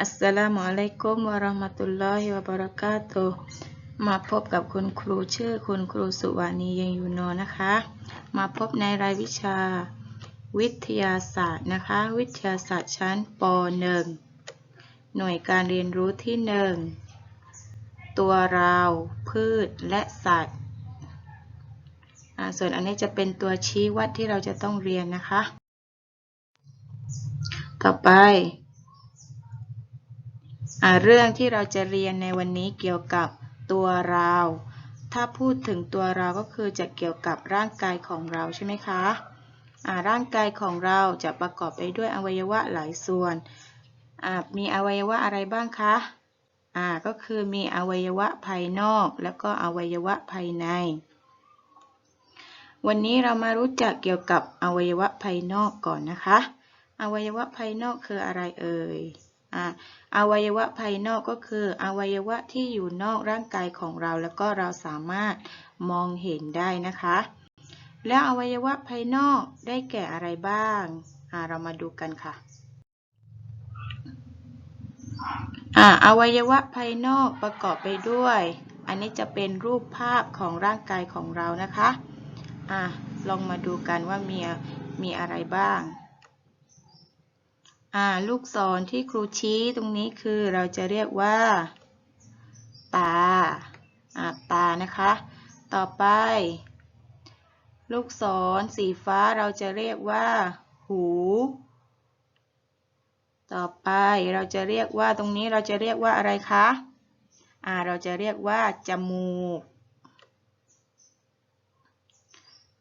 อัสสลามุอะลัยกุมวะเราะห์มะตุลลอฮิวะบะเราะกาตุมาพบกับคุณครูชื่อคุณครูสุวานียังอยู่นอนะคะ มาพบในรายวิชา วิทยาศาสตร์นะคะ วิทยาศาสตร์ชั้นป .1 หน่วยการเรียนรู้ที่ 1 ตัวเราพืชและสัตว์ส่วนอันนี้จะเป็นตัวชี้วัดที่เราจะต้องเรียนนะคะ ต่อไป เรื่องที่เราจะเรียนในวันนี้เกี่ยวกับตัวเรา ถ้าพูดถึงตัวเราก็คือจะเกี่ยวกับร่างกายของเราใช่ไหมคะร่างกายของเราจะประกอบไปด้วยอวัยวะหลายส่วน มีอวัยวะอะไรบ้างคะก็คือมีอวัยวะภายนอกแล้วก็อวัยวะภายใน วันนี้เรามารู้จักเกี่ยวกับอวัยวะภายนอกก่อนนะคะ อวัยวะภายนอกคืออะไรเอ่ย อวัยวะภายนอกก็คือ อวัยวะที่อยู่นอกร่างกายของเรา แล้วก็เราสามารถมองเห็นได้นะคะ แล้วอวัยวะภายนอกได้แก่อะไรบ้างาเรามาดูกันค่ะอ่าอวัยวะภายนอกประกอบไปด้วย อันนี้จะเป็นรูปภาพของร่างกายของเรานะคะอ่าลองมาดูกันว่ามีมีอะไรบ้าง อ่าลูกศรที่ครูชี้ตรงนี้คือเราจะเรียกว่า ตาอ่าตานะคะ ต่อไป ลูกศรสีฟ้าเราจะเรียกว่า หู ต่อไปเราจะเรียกว่าตรงนี้เราจะเรียกว่าอะไรคะอ่าเราจะเรียกว่าจมูก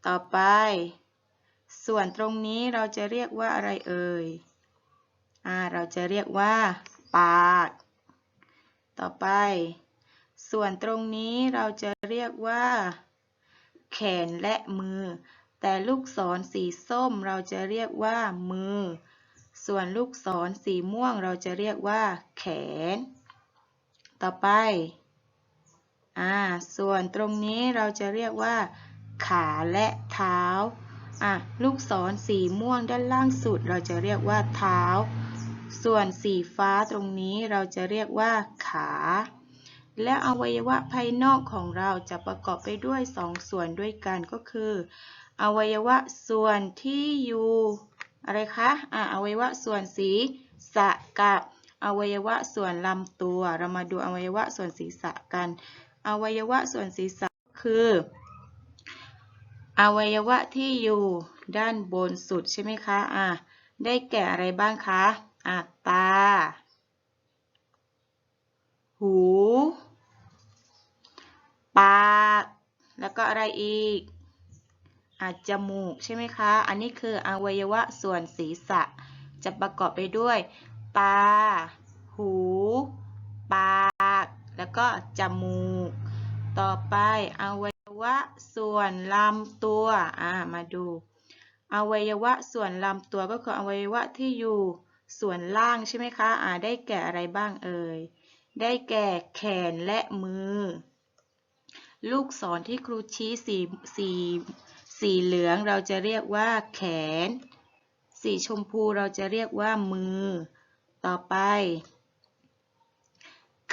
ต่อไป ส่วนตรงนี้เราจะเรียกว่าอะไรเอ่ย เราจะเรียกว่า ปาก ต่อไป ส่วนตรงนี้เราจะเรียกว่า แขนและมือ แต่ลูกศรสีส้มเราจะเรียกว่า มือ ส่วนลูกศรสีม่วงเราจะเรียกว่า แขน ต่อไปอ่าส่วนตรงนี้เราจะเรียกว่า ขาและเท้าอะลูกศรสีม่วงด้านล่างสุดเราจะเรียกว่าเท้า ส่วนสีฟ้าตรงนี้เราจะเรียกว่าขา และอวัยวะภายนอกของเราจะประกอบไปด้วยสองส่วนด้วยกันก็คือ อวัยวะส่วนที่อยู่อะไรคะอะอวัยวะส่วนศีรษะกับอวัยวะส่วนลำตัว เรามาดูอวัยวะส่วนศีรษะกัน อวัยวะส่วนศีรษะคือ อวัยวะที่อยู่ด้านบนสุดใช่ไหมคะ อะได้แก่อะไรบ้างคะ อะตา หู ปาก แล้วก็อะไรอีกอาจจมูกใช่ไหมคะ อันนี้คืออวัยวะส่วนศีรษะ จะประกอบไปด้วย ตา หู ปาก แล้วก็จมูก ต่อไปอวัยวะส่วนลำตัว อ่า มาดู อวัยวะส่วนลำตัวก็คืออวัยวะที่อยู่ ส่วนล่างใช่ไหมคะอ่าได้แก่อะไรบ้างเอ่ย ได้แก่แขนและมือ ลูกศรที่ครูชี้สีสีสีเหลืองเราจะเรียกว่าแขน สีชมพูเราจะเรียกว่ามือ ต่อไป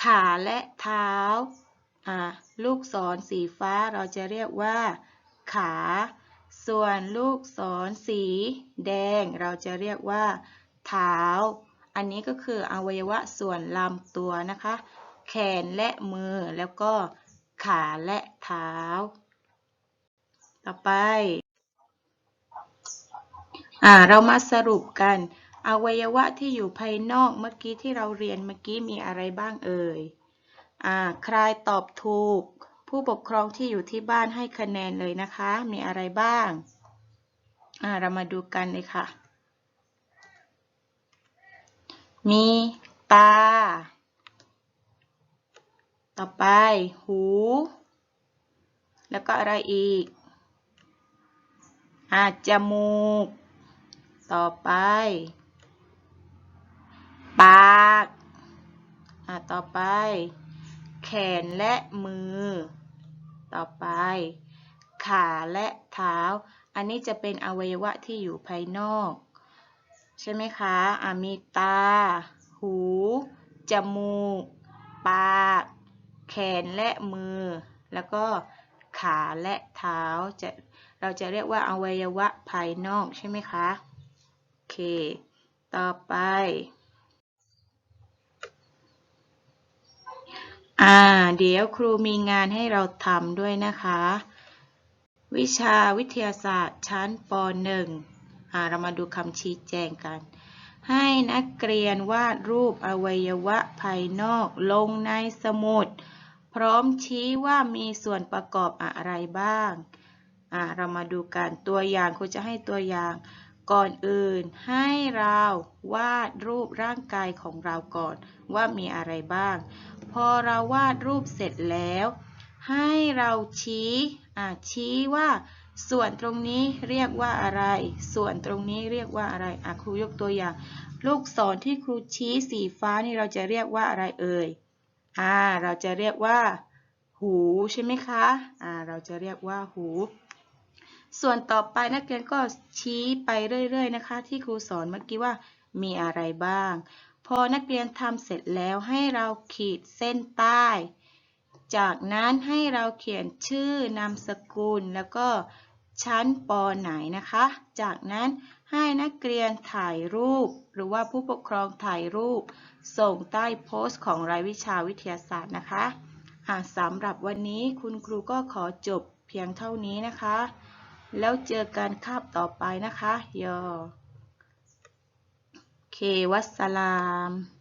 ขาและเท้า อ่า ลูกศรสีฟ้าเราจะเรียกว่า ขา ส่วนลูกศรสีแดงเราจะเรียกว่า เท้า อันนี้ก็คืออวัยวะส่วนลำตัวนะคะ แขนและมือแล้วก็ขาและเท้า ต่อไปอ่าเรามาสรุปกันอวัยวะที่อยู่ภายนอกเมื่อกี้ที่เราเรียนเมื่อกี้มีอะไรบ้างเอ่ยอ่าใครตอบถูก ผู้ปกครองที่อยู่ที่บ้านให้คะแนนเลยนะคะ มีอะไรบ้างอ่าเรามาดูกันเลยค่ะ มีตา ต่อไป หู แล้วก็อะไรอีก อาจมูก ต่อไป ปาก อ่าต่อไป แขนและมือ ต่อไป ขาและเท้า อันนี้จะเป็นอวัยวะที่อยู่ภายนอก ใช่ไหมคะอ่ามีตา หู จมูก ปาก แขนและมือ แล้วก็ขาและเท้าจะเราจะเรียกว่าอวัยวะภายนอกใช่ไหมคะโอเค ต่อไป อ่า เดี๋ยวครูมีงานให้เราทำด้วยนะคะ วิชาวิทยาศาสตร์ชั้นป .1 เรามาดูคำชี้แจงกัน ให้นักเรียนวาดรูปอวัยวะภายนอกลงในสมุด พร้อมชี้ว่ามีส่วนประกอบอะไรบ้างเรามาดูกันตัวอย่างครูจะให้ตัวอย่างก่อนอื่นให้เราวาดรูปร่างกายของเราก่อนว่ามีอะไรบ้าง พอเราวาดรูปเสร็จแล้ว ให้เราชี้ชี้ว่า ส่วนตรงนี้เรียกว่าอะไร ส่วนตรงนี้เรียกว่าอะไรอะครูยกตัวอย่าง ลูกศรที่ครูชี้สีฟ้านี่เราจะเรียกว่าอะไรเอ่ย อ่า เราจะเรียกว่า หูใช่ไหมคะ อ่า เราจะเรียกว่าหู ส่วนต่อไปนักเรียนก็ชี้ไปเรื่อยๆนะคะ ที่ครูสอนเมื่อกี้ว่ามีอะไรบ้าง พอนักเรียนทำเสร็จแล้วให้เราขีดเส้นใต้ จากนั้นให้เราเขียนชื่อนามสกุลแล้วก็ ชั้นปไหนนะคะ จากนั้นให้นักเรียนถ่ายรูป หรือว่าผู้ปกครองถ่ายรูป ส่งใต้โพสต์ของรายวิชาวิทยาศาสตร์นะคะสำหรับวันนี้คุณครูก็ขอจบเพียงเท่านี้นะคะ แล้วเจอกันคาบต่อไปนะคะยอเควัสสลาม